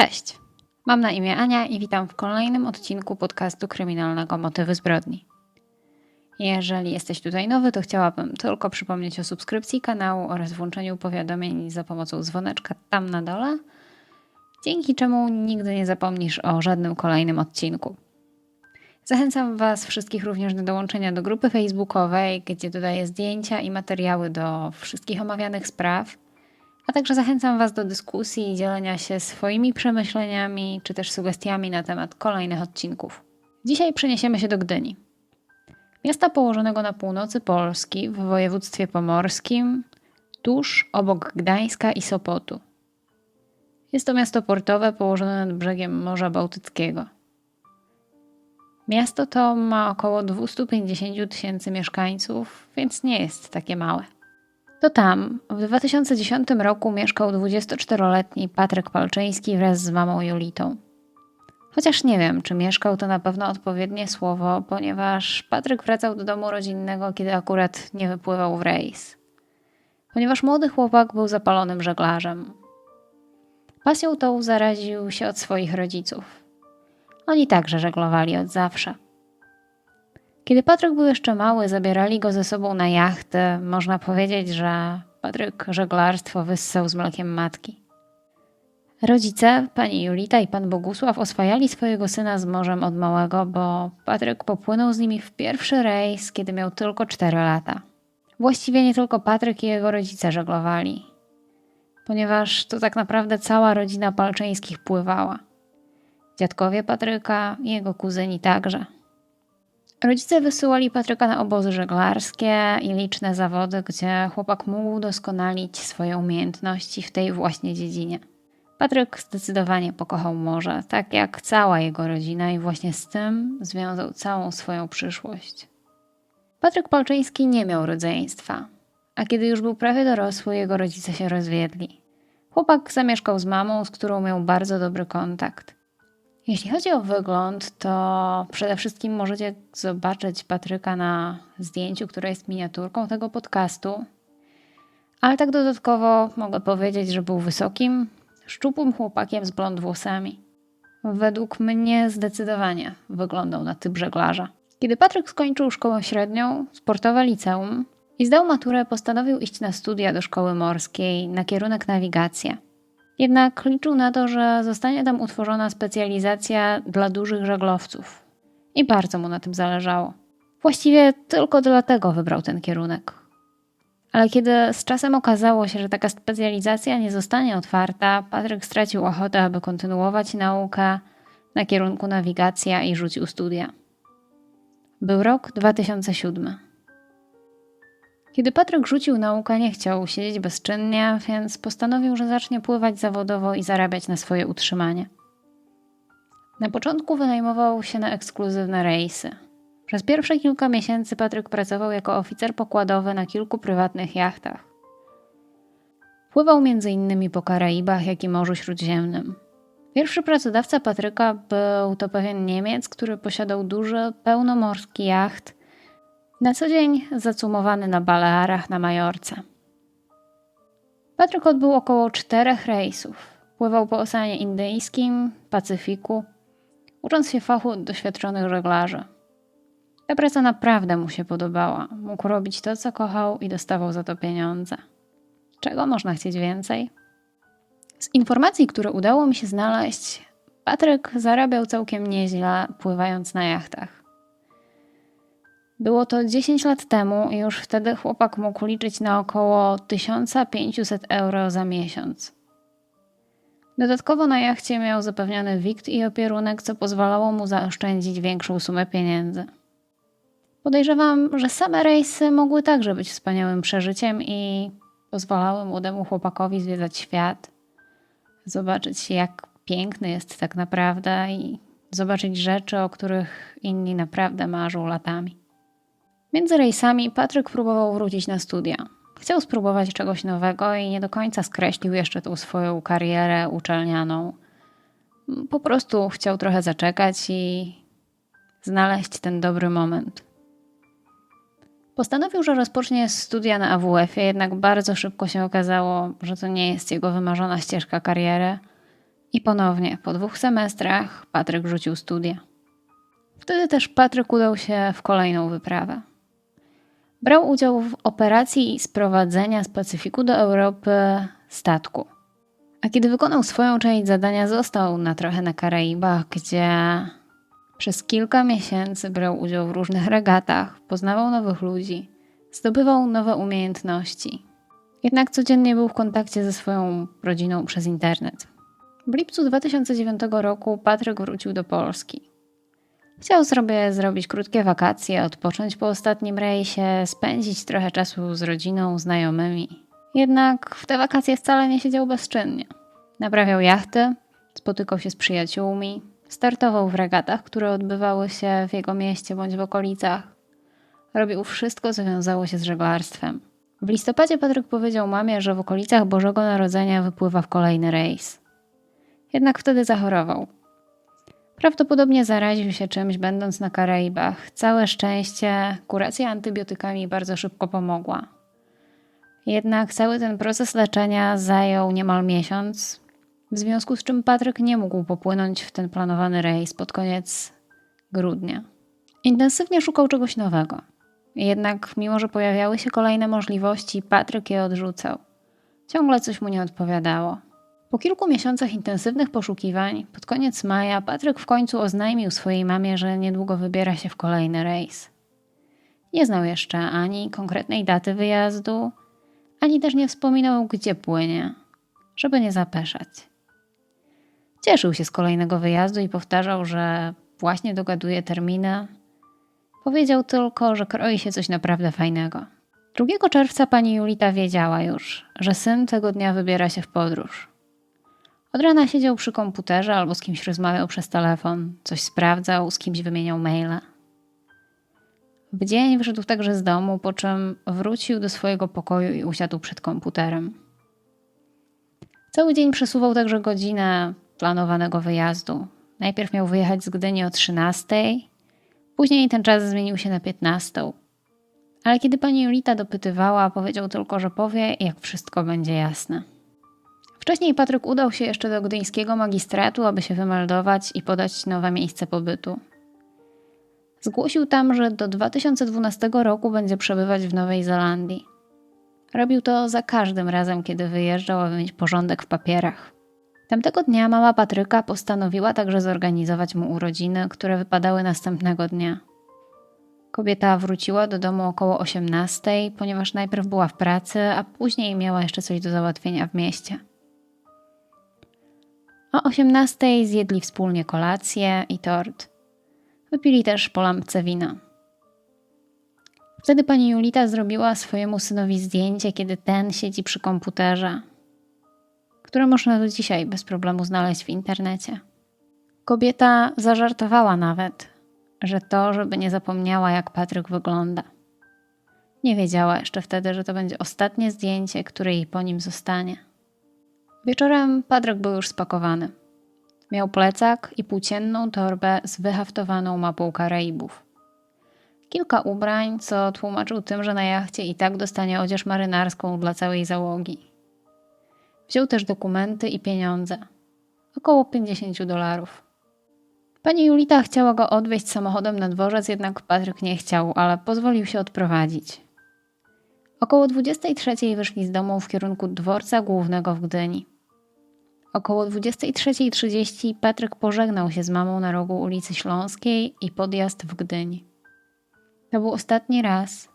Cześć, mam na imię Ania i witam w kolejnym odcinku podcastu kryminalnego Motywy Zbrodni. Jeżeli jesteś tutaj nowy, to chciałabym tylko przypomnieć o subskrypcji kanału oraz włączeniu powiadomień za pomocą dzwoneczka tam na dole, dzięki czemu nigdy nie zapomnisz o żadnym kolejnym odcinku. Zachęcam Was wszystkich również do dołączenia do grupy facebookowej, gdzie dodaję zdjęcia i materiały do wszystkich omawianych spraw. A także zachęcam Was do dyskusji i dzielenia się swoimi przemyśleniami czy też sugestiami na temat kolejnych odcinków. Dzisiaj przeniesiemy się do Gdyni. Miasta położonego na północy Polski w województwie pomorskim, tuż obok Gdańska i Sopotu. Jest to miasto portowe położone nad brzegiem Morza Bałtyckiego. Miasto to ma około 250 tysięcy mieszkańców, więc nie jest takie małe. To tam w 2010 roku mieszkał 24-letni Patryk Palczyński wraz z mamą Julitą. Chociaż nie wiem, czy mieszkał to na pewno odpowiednie słowo, ponieważ Patryk wracał do domu rodzinnego, kiedy akurat nie wypływał w rejs. Ponieważ młody chłopak był zapalonym żeglarzem. Pasją tą zaraził się od swoich rodziców. Oni także żeglowali od zawsze. Kiedy Patryk był jeszcze mały, zabierali go ze sobą na jachtę. Można powiedzieć, że Patryk żeglarstwo wyssał z mlekiem matki. Rodzice, pani Julita i pan Bogusław oswajali swojego syna z morzem od małego, bo Patryk popłynął z nimi w pierwszy rejs, kiedy miał tylko 4 lata. Właściwie nie tylko Patryk i jego rodzice żeglowali, ponieważ to tak naprawdę cała rodzina Palczyńskich pływała. Dziadkowie Patryka i jego kuzyni także. Rodzice wysyłali Patryka na obozy żeglarskie i liczne zawody, gdzie chłopak mógł doskonalić swoje umiejętności w tej właśnie dziedzinie. Patryk zdecydowanie pokochał morze, tak jak cała jego rodzina, i właśnie z tym związał całą swoją przyszłość. Patryk Palczyński nie miał rodzeństwa, a kiedy już był prawie dorosły, jego rodzice się rozwiedli. Chłopak zamieszkał z mamą, z którą miał bardzo dobry kontakt. Jeśli chodzi o wygląd, to przede wszystkim możecie zobaczyć Patryka na zdjęciu, które jest miniaturką tego podcastu. Ale tak dodatkowo mogę powiedzieć, że był wysokim, szczupłym chłopakiem z blond włosami. Według mnie zdecydowanie wyglądał na typ żeglarza. Kiedy Patryk skończył szkołę średnią, sportowe liceum i zdał maturę, postanowił iść na studia do szkoły morskiej na kierunek nawigacja. Jednak liczył na to, że zostanie tam utworzona specjalizacja dla dużych żaglowców. I bardzo mu na tym zależało. Właściwie tylko dlatego wybrał ten kierunek. Ale kiedy z czasem okazało się, że taka specjalizacja nie zostanie otwarta, Patryk stracił ochotę, aby kontynuować naukę na kierunku nawigacja i rzucił studia. Był rok 2007. Kiedy Patryk rzucił naukę, nie chciał siedzieć bezczynnie, więc postanowił, że zacznie pływać zawodowo i zarabiać na swoje utrzymanie. Na początku wynajmował się na ekskluzywne rejsy. Przez pierwsze kilka miesięcy Patryk pracował jako oficer pokładowy na kilku prywatnych jachtach. Pływał m.in. po Karaibach, jak i Morzu Śródziemnym. Pierwszy pracodawca Patryka był to pewien Niemiec, który posiadał duży, pełnomorski jacht na co dzień zacumowany na Balearach na Majorce. Patryk odbył około czterech rejsów. Pływał po Oceanie Indyjskim, Pacyfiku, ucząc się fachu doświadczonych żeglarzy. Ta praca naprawdę mu się podobała. Mógł robić to, co kochał i dostawał za to pieniądze. Czego można chcieć więcej? Z informacji, które udało mi się znaleźć, Patryk zarabiał całkiem nieźle pływając na jachtach. Było to 10 lat temu i już wtedy chłopak mógł liczyć na około 1500 euro za miesiąc. Dodatkowo na jachcie miał zapewniony wikt i opierunek, co pozwalało mu zaoszczędzić większą sumę pieniędzy. Podejrzewam, że same rejsy mogły także być wspaniałym przeżyciem i pozwalały młodemu chłopakowi zwiedzać świat, zobaczyć jak piękny jest tak naprawdę i zobaczyć rzeczy, o których inni naprawdę marzą latami. Między rejsami Patryk próbował wrócić na studia. Chciał spróbować czegoś nowego i nie do końca skreślił jeszcze tą swoją karierę uczelnianą. Po prostu chciał trochę zaczekać i znaleźć ten dobry moment. Postanowił, że rozpocznie studia na AWF-ie, jednak bardzo szybko się okazało, że to nie jest jego wymarzona ścieżka kariery, I ponownie, po dwóch semestrach, Patryk rzucił studia. Wtedy też Patryk udał się w kolejną wyprawę. Brał udział w operacji sprowadzenia z Pacyfiku do Europy statku. A kiedy wykonał swoją część zadania, został na trochę na Karaibach, gdzie przez kilka miesięcy brał udział w różnych regatach, poznawał nowych ludzi, zdobywał nowe umiejętności. Jednak codziennie był w kontakcie ze swoją rodziną przez internet. W lipcu 2009 roku Patryk wrócił do Polski. Chciał sobie zrobić krótkie wakacje, odpocząć po ostatnim rejsie, spędzić trochę czasu z rodziną, znajomymi. Jednak w te wakacje wcale nie siedział bezczynnie. Naprawiał jachty, spotykał się z przyjaciółmi, startował w regatach, które odbywały się w jego mieście bądź w okolicach. Robił wszystko, co wiązało się z żeglarstwem. W listopadzie Patryk powiedział mamie, że w okolicach Bożego Narodzenia wypływa w kolejny rejs. Jednak wtedy zachorował. Prawdopodobnie zaraził się czymś, będąc na Karaibach. Całe szczęście, kuracja antybiotykami bardzo szybko pomogła. Jednak cały ten proces leczenia zajął niemal miesiąc, w związku z czym Patryk nie mógł popłynąć w ten planowany rejs pod koniec grudnia. Intensywnie szukał czegoś nowego. Jednak, mimo że pojawiały się kolejne możliwości, Patryk je odrzucał. Ciągle coś mu nie odpowiadało. Po kilku miesiącach intensywnych poszukiwań, pod koniec maja, Patryk w końcu oznajmił swojej mamie, że niedługo wybiera się w kolejny rejs. Nie znał jeszcze ani konkretnej daty wyjazdu, ani też nie wspominał, gdzie płynie, żeby nie zapeszać. Cieszył się z kolejnego wyjazdu i powtarzał, że właśnie dogaduje terminy. Powiedział tylko, że kroi się coś naprawdę fajnego. 2 czerwca pani Julita wiedziała już, że syn tego dnia wybiera się w podróż. Od rana siedział przy komputerze albo z kimś rozmawiał przez telefon, coś sprawdzał, z kimś wymieniał maile. W dzień wyszedł także z domu, po czym wrócił do swojego pokoju i usiadł przed komputerem. Cały dzień przesuwał także godzinę planowanego wyjazdu. Najpierw miał wyjechać z Gdyni o 13, później ten czas zmienił się na 15. Ale kiedy pani Julita dopytywała, powiedział tylko, że powie, jak wszystko będzie jasne. Wcześniej Patryk udał się jeszcze do gdyńskiego magistratu, aby się wymeldować i podać nowe miejsce pobytu. Zgłosił tam, że do 2012 roku będzie przebywać w Nowej Zelandii. Robił to za każdym razem, kiedy wyjeżdżał, aby mieć porządek w papierach. Tamtego dnia mama Patryka postanowiła także zorganizować mu urodziny, które wypadały następnego dnia. Kobieta wróciła do domu około 18, ponieważ najpierw była w pracy, a później miała jeszcze coś do załatwienia w mieście. O 18 zjedli wspólnie kolację i tort. Wypili też po lampce wina. Wtedy pani Julita zrobiła swojemu synowi zdjęcie, kiedy ten siedzi przy komputerze, które można do dzisiaj bez problemu znaleźć w internecie. Kobieta zażartowała nawet, że to, żeby nie zapomniała, jak Patryk wygląda. Nie wiedziała jeszcze wtedy, że to będzie ostatnie zdjęcie, które jej po nim zostanie. Wieczorem Patryk był już spakowany. Miał plecak i płócienną torbę z wyhaftowaną mapą Karaibów. Kilka ubrań, co tłumaczył tym, że na jachcie i tak dostanie odzież marynarską dla całej załogi. Wziął też dokumenty i pieniądze. Około 50 dolarów. Pani Julita chciała go odwieźć samochodem na dworzec, jednak Patryk nie chciał, ale pozwolił się odprowadzić. Około 23 wyszli z domu w kierunku dworca głównego w Gdyni. Około 23.30 Patryk pożegnał się z mamą na rogu ulicy Śląskiej i podjazd w Gdyni. To był ostatni raz,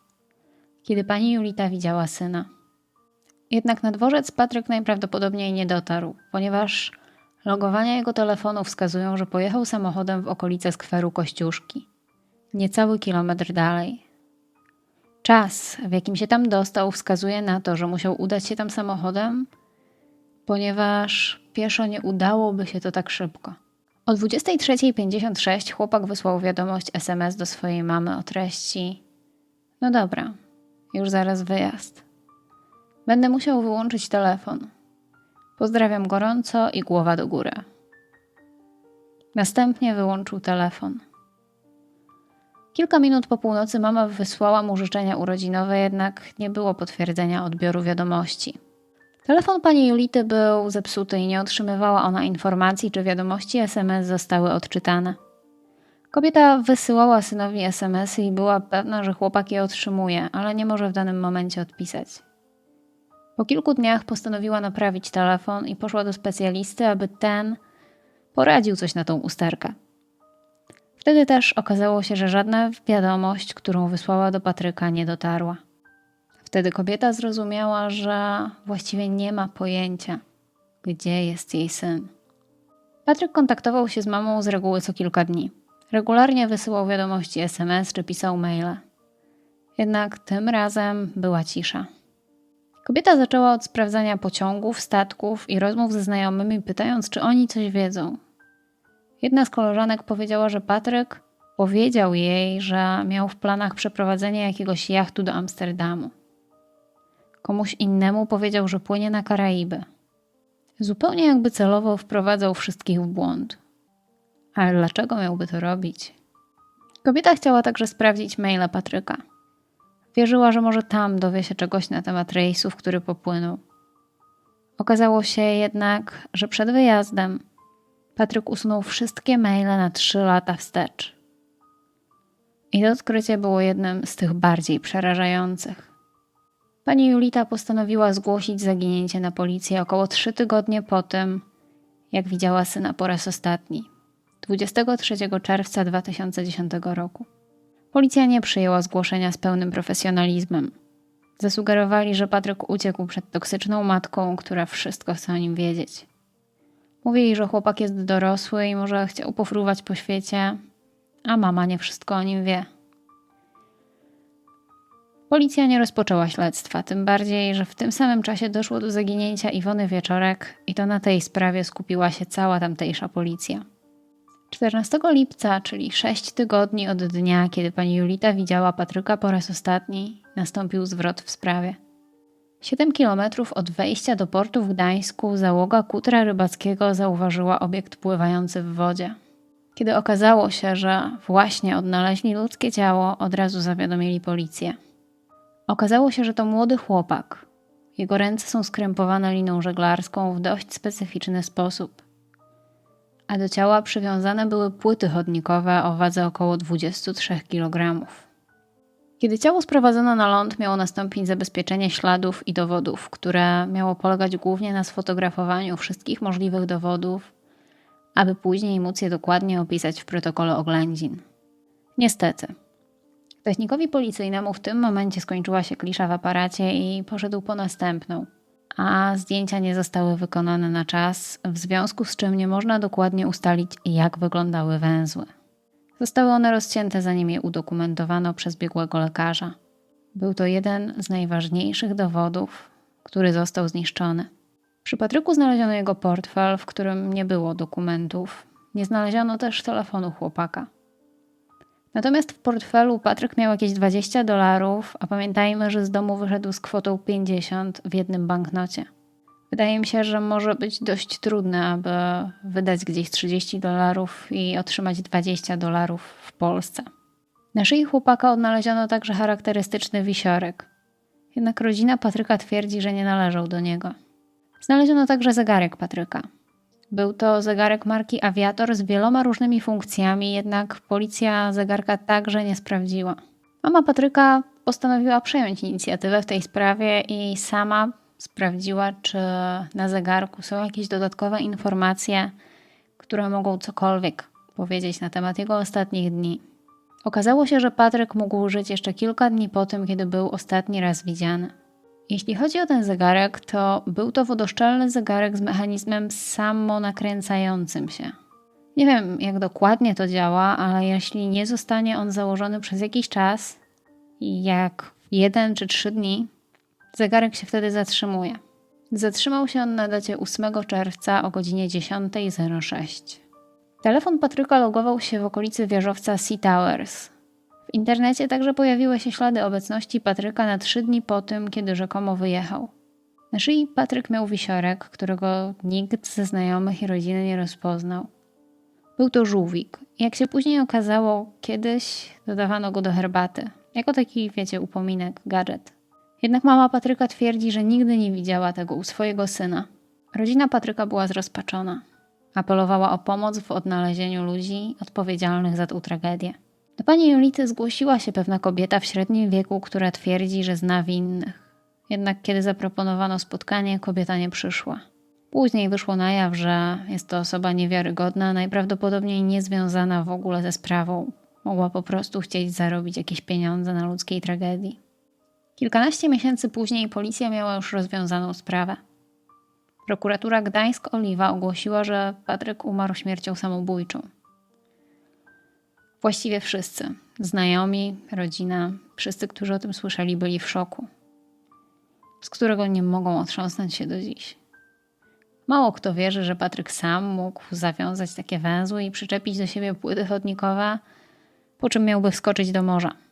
kiedy pani Julita widziała syna. Jednak na dworzec Patryk najprawdopodobniej nie dotarł, ponieważ logowania jego telefonu wskazują, że pojechał samochodem w okolice skweru Kościuszki, niecały kilometr dalej. Czas, w jakim się tam dostał, wskazuje na to, że musiał udać się tam samochodem, ponieważ pieszo nie udałoby się to tak szybko. O 23.56 chłopak wysłał wiadomość SMS do swojej mamy o treści: No dobra, już zaraz wyjazd. Będę musiał wyłączyć telefon. Pozdrawiam gorąco i głowa do góry. Następnie wyłączył telefon. Kilka minut po północy mama wysłała mu życzenia urodzinowe, jednak nie było potwierdzenia odbioru wiadomości. Telefon pani Julity był zepsuty i nie otrzymywała ona informacji, czy wiadomości SMS zostały odczytane. Kobieta wysyłała synowi SMSy i była pewna, że chłopak je otrzymuje, ale nie może w danym momencie odpisać. Po kilku dniach postanowiła naprawić telefon i poszła do specjalisty, aby ten poradził coś na tą usterkę. Wtedy też okazało się, że żadna wiadomość, którą wysłała do Patryka, nie dotarła. Wtedy kobieta zrozumiała, że właściwie nie ma pojęcia, gdzie jest jej syn. Patryk kontaktował się z mamą z reguły co kilka dni. Regularnie wysyłał wiadomości SMS czy pisał maile. Jednak tym razem była cisza. Kobieta zaczęła od sprawdzania pociągów, statków i rozmów ze znajomymi, pytając, czy oni coś wiedzą. Jedna z koleżanek powiedziała, że Patryk powiedział jej, że miał w planach przeprowadzenie jakiegoś jachtu do Amsterdamu. Komuś innemu powiedział, że płynie na Karaiby. Zupełnie jakby celowo wprowadzał wszystkich w błąd. Ale dlaczego miałby to robić? Kobieta chciała także sprawdzić maile Patryka. Wierzyła, że może tam dowie się czegoś na temat rejsów, który popłynął. Okazało się jednak, że przed wyjazdem Patryk usunął wszystkie maile na trzy lata wstecz. I to odkrycie było jednym z tych bardziej przerażających. Pani Julita postanowiła zgłosić zaginięcie na policję około trzy tygodnie po tym, jak widziała syna po raz ostatni 23 czerwca 2010 roku. Policja nie przyjęła zgłoszenia z pełnym profesjonalizmem. Zasugerowali, że Patryk uciekł przed toksyczną matką, która wszystko chce o nim wiedzieć. Mówili, że chłopak jest dorosły i może chciał pofruwać po świecie, a mama nie wszystko o nim wie. Policja nie rozpoczęła śledztwa, tym bardziej, że w tym samym czasie doszło do zaginięcia Iwony Wieczorek i to na tej sprawie skupiła się cała tamtejsza policja. 14 lipca, czyli 6 tygodni od dnia, kiedy pani Julita widziała Patryka po raz ostatni, nastąpił zwrot w sprawie. 7 kilometrów od wejścia do portu w Gdańsku załoga kutra rybackiego zauważyła obiekt pływający w wodzie. Kiedy okazało się, że właśnie odnaleźli ludzkie ciało, od razu zawiadomili policję. Okazało się, że to młody chłopak. Jego ręce są skrępowane liną żeglarską w dość specyficzny sposób a do ciała przywiązane były płyty chodnikowe o wadze około 23 kg. Kiedy ciało sprowadzono na ląd, miało nastąpić zabezpieczenie śladów i dowodów, które miało polegać głównie na sfotografowaniu wszystkich możliwych dowodów, aby później móc je dokładnie opisać w protokole oględzin. Niestety, technikowi policyjnemu w tym momencie skończyła się klisza w aparacie i poszedł po następną – a zdjęcia nie zostały wykonane na czas, w związku z czym nie można dokładnie ustalić, jak wyglądały węzły. Zostały one rozcięte, zanim je udokumentowano przez biegłego lekarza. Był to jeden z najważniejszych dowodów, który został zniszczony. Przy Patryku znaleziono jego portfel, w którym nie było dokumentów. Nie znaleziono też telefonu chłopaka. Natomiast w portfelu Patryk miał jakieś 20 dolarów, a pamiętajmy, że z domu wyszedł z kwotą 50 w jednym banknocie. Wydaje mi się, że może być dość trudne, aby wydać gdzieś 30 dolarów i otrzymać 20 dolarów w Polsce. Na szyi chłopaka odnaleziono także charakterystyczny wisiorek. Jednak rodzina Patryka twierdzi, że nie należał do niego. Znaleziono także zegarek Patryka. Był to zegarek marki Aviator z wieloma różnymi funkcjami, jednak policja zegarka także nie sprawdziła. Mama Patryka postanowiła przejąć inicjatywę w tej sprawie i sama sprawdziła, czy na zegarku są jakieś dodatkowe informacje, które mogą cokolwiek powiedzieć na temat jego ostatnich dni. Okazało się, że Patryk mógł żyć jeszcze kilka dni po tym, kiedy był ostatni raz widziany. Jeśli chodzi o ten zegarek, to był to wodoszczelny zegarek z mechanizmem samonakręcającym się. Nie wiem, jak dokładnie to działa, ale jeśli nie zostanie on założony przez jakiś czas, jak jeden czy trzy dni, zegarek się wtedy zatrzymuje. Zatrzymał się on na dacie 8 czerwca o godzinie 10.06. Telefon Patryka logował się w okolicy wieżowca Sea Towers, w internecie także pojawiły się ślady obecności Patryka na trzy dni po tym, kiedy rzekomo wyjechał. Na szyi Patryk miał wisiorek, którego nikt ze znajomych i rodziny nie rozpoznał. Był to żółwik. Jak się później okazało, kiedyś dodawano go do herbaty. Jako taki, wiecie, upominek, gadżet. Jednak mama Patryka twierdzi, że nigdy nie widziała tego u swojego syna. Rodzina Patryka była zrozpaczona. Apelowała o pomoc w odnalezieniu ludzi odpowiedzialnych za tę tragedię. Do pani Julity zgłosiła się pewna kobieta w średnim wieku, która twierdzi, że zna winnych. Jednak kiedy zaproponowano spotkanie, kobieta nie przyszła. Później wyszło na jaw, że jest to osoba niewiarygodna, najprawdopodobniej niezwiązana w ogóle ze sprawą. Mogła po prostu chcieć zarobić jakieś pieniądze na ludzkiej tragedii. Kilkanaście miesięcy później policja miała już rozwiązaną sprawę. Prokuratura Gdańsk-Oliwa ogłosiła, że Patryk umarł śmiercią samobójczą. Właściwie wszyscy znajomi, rodzina, wszyscy, którzy o tym słyszeli, byli w szoku, z którego nie mogą otrząsnąć się do dziś. Mało kto wierzy, że Patryk sam mógł zawiązać takie węzły i przyczepić do siebie płyty chodnikowe, po czym miałby wskoczyć do morza.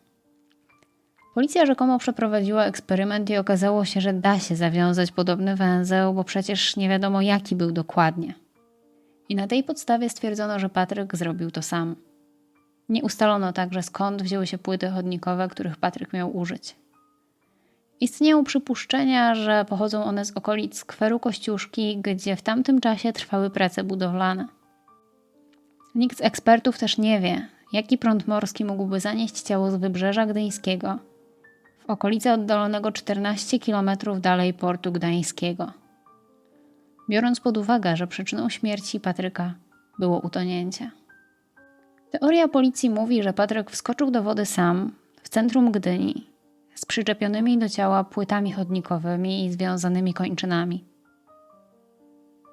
Policja rzekomo przeprowadziła eksperyment i okazało się, że da się zawiązać podobny węzeł, bo przecież nie wiadomo jaki był dokładnie. I na tej podstawie stwierdzono, że Patryk zrobił to sam. Nie ustalono także skąd wzięły się płyty chodnikowe, których Patryk miał użyć. Istnieją przypuszczenia, że pochodzą one z okolic skweru Kościuszki, gdzie w tamtym czasie trwały prace budowlane. Nikt z ekspertów też nie wie, jaki prąd morski mógłby zanieść ciało z wybrzeża gdyńskiego w okolice oddalonego 14 km dalej portu gdańskiego. Biorąc pod uwagę, że przyczyną śmierci Patryka było utonięcie. Teoria policji mówi, że Patryk wskoczył do wody sam w centrum Gdyni z przyczepionymi do ciała płytami chodnikowymi i związanymi kończynami.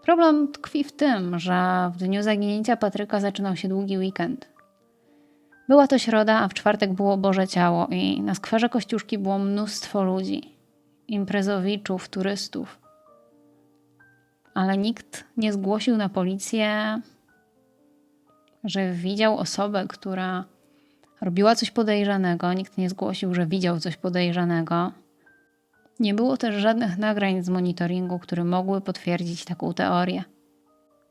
Problem tkwi w tym, że w dniu zaginięcia Patryka zaczynał się długi weekend. Była to środa, a w czwartek było Boże Ciało i na skwerze Kościuszki było mnóstwo ludzi. Imprezowiczów, turystów. Ale nikt nie zgłosił na policję, że widział osobę, która robiła coś podejrzanego. Nikt nie zgłosił, że widział coś podejrzanego. Nie było też żadnych nagrań z monitoringu, które mogły potwierdzić taką teorię.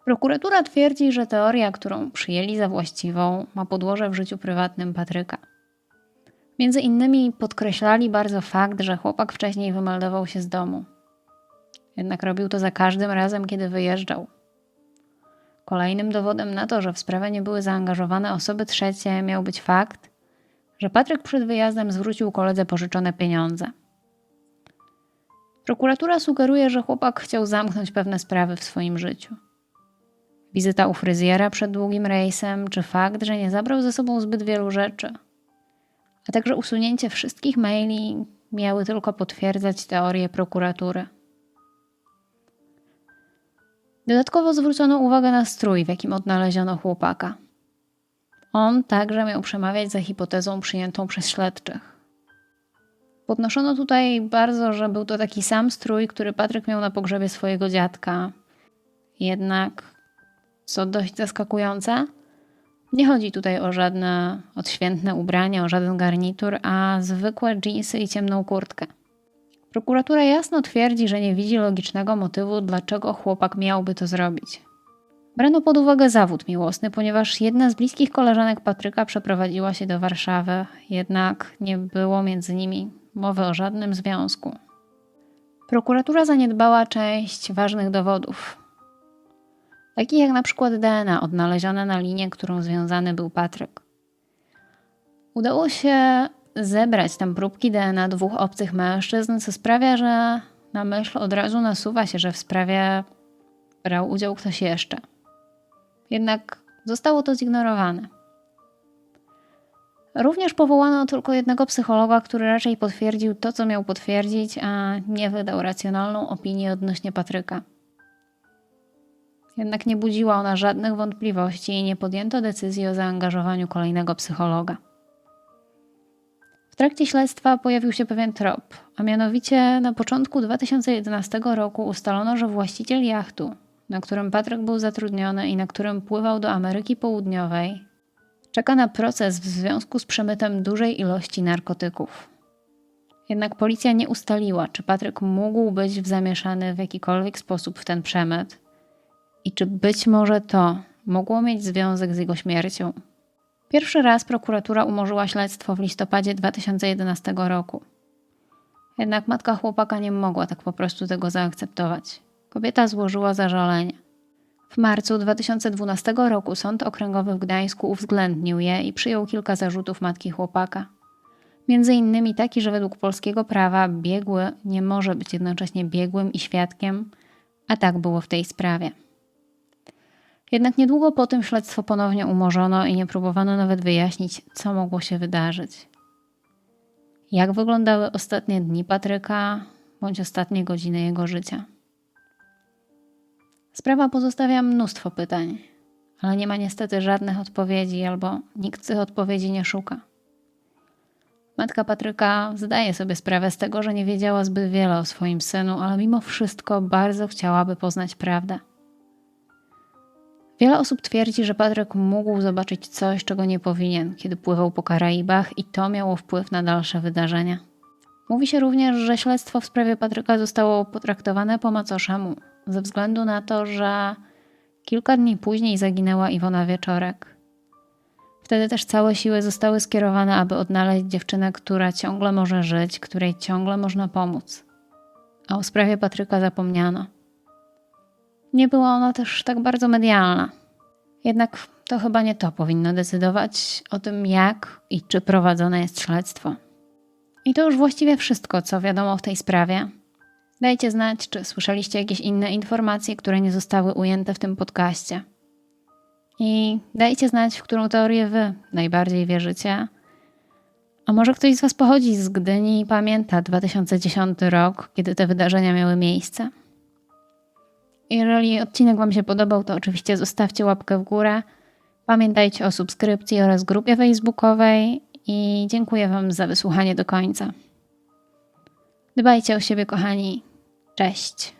Prokuratura twierdzi, że teoria, którą przyjęli za właściwą, ma podłoże w życiu prywatnym Patryka. Między innymi podkreślali bardzo fakt, że chłopak wcześniej wymeldował się z domu. Jednak robił to za każdym razem, kiedy wyjeżdżał. Kolejnym dowodem na to, że w sprawę nie były zaangażowane osoby trzecie, miał być fakt, że Patryk przed wyjazdem zwrócił koledze pożyczone pieniądze. Prokuratura sugeruje, że chłopak chciał zamknąć pewne sprawy w swoim życiu. Wizyta u fryzjera przed długim rejsem, czy fakt, że nie zabrał ze sobą zbyt wielu rzeczy, a także usunięcie wszystkich maili miały tylko potwierdzać teorię prokuratury. Dodatkowo zwrócono uwagę na strój, w jakim odnaleziono chłopaka. On także miał przemawiać za hipotezą przyjętą przez śledczych. Podnoszono tutaj bardzo, że był to taki sam strój, który Patryk miał na pogrzebie swojego dziadka. Jednak, co dość zaskakujące, nie chodzi tutaj o żadne odświętne ubranie, o żaden garnitur, a zwykłe dżinsy i ciemną kurtkę. Prokuratura jasno twierdzi, że nie widzi logicznego motywu, dlaczego chłopak miałby to zrobić. Brano pod uwagę zawód miłosny, ponieważ jedna z bliskich koleżanek Patryka przeprowadziła się do Warszawy, jednak nie było między nimi mowy o żadnym związku. Prokuratura zaniedbała część ważnych dowodów, takich jak na przykład DNA odnalezione na linie, którą związany był Patryk. Udało się zebrać tam próbki DNA dwóch obcych mężczyzn, co sprawia, że na myśl od razu nasuwa się, że w sprawie brał udział ktoś jeszcze. Jednak zostało to zignorowane. Również powołano tylko jednego psychologa, który raczej potwierdził to, co miał potwierdzić, a nie wydał racjonalną opinię odnośnie Patryka. Jednak nie budziła ona żadnych wątpliwości i nie podjęto decyzji o zaangażowaniu kolejnego psychologa. W trakcie śledztwa pojawił się pewien trop, a mianowicie na początku 2011 roku ustalono, że właściciel jachtu, na którym Patryk był zatrudniony i na którym pływał do Ameryki Południowej, czeka na proces w związku z przemytem dużej ilości narkotyków. Jednak policja nie ustaliła, czy Patryk mógł być zamieszany w jakikolwiek sposób w ten przemyt i czy być może to mogło mieć związek z jego śmiercią. Pierwszy raz prokuratura umorzyła śledztwo w listopadzie 2011 roku. Jednak matka chłopaka nie mogła tak po prostu tego zaakceptować. Kobieta złożyła zażalenie. W marcu 2012 roku Sąd Okręgowy w Gdańsku uwzględnił je i przyjął kilka zarzutów matki chłopaka. Między innymi taki, że według polskiego prawa biegły nie może być jednocześnie biegłym i świadkiem, a tak było w tej sprawie. Jednak niedługo po tym śledztwo ponownie umorzono i nie próbowano nawet wyjaśnić, co mogło się wydarzyć. Jak wyglądały ostatnie dni Patryka bądź ostatnie godziny jego życia? Sprawa pozostawia mnóstwo pytań, ale nie ma niestety żadnych odpowiedzi albo nikt tych odpowiedzi nie szuka. Matka Patryka zdaje sobie sprawę z tego, że nie wiedziała zbyt wiele o swoim synu, ale mimo wszystko bardzo chciałaby poznać prawdę. Wiele osób twierdzi, że Patryk mógł zobaczyć coś, czego nie powinien, kiedy pływał po Karaibach, i to miało wpływ na dalsze wydarzenia. Mówi się również, że śledztwo w sprawie Patryka zostało potraktowane po macoszemu, ze względu na to, że kilka dni później zaginęła Iwona Wieczorek. Wtedy też całe siły zostały skierowane, aby odnaleźć dziewczynę, która ciągle może żyć, której ciągle można pomóc. A o sprawie Patryka zapomniano. Nie była ona też tak bardzo medialna. Jednak to chyba nie to powinno decydować o tym, jak i czy prowadzone jest śledztwo. I to już właściwie wszystko, co wiadomo w tej sprawie. Dajcie znać, czy słyszeliście jakieś inne informacje, które nie zostały ujęte w tym podcaście. I dajcie znać, w którą teorię wy najbardziej wierzycie. A może ktoś z Was pochodzi z Gdyni i pamięta 2010 rok, kiedy te wydarzenia miały miejsce? Jeżeli odcinek Wam się podobał, to oczywiście zostawcie łapkę w górę. Pamiętajcie o subskrypcji oraz grupie facebookowej i dziękuję Wam za wysłuchanie do końca. Dbajcie o siebie, kochani. Cześć.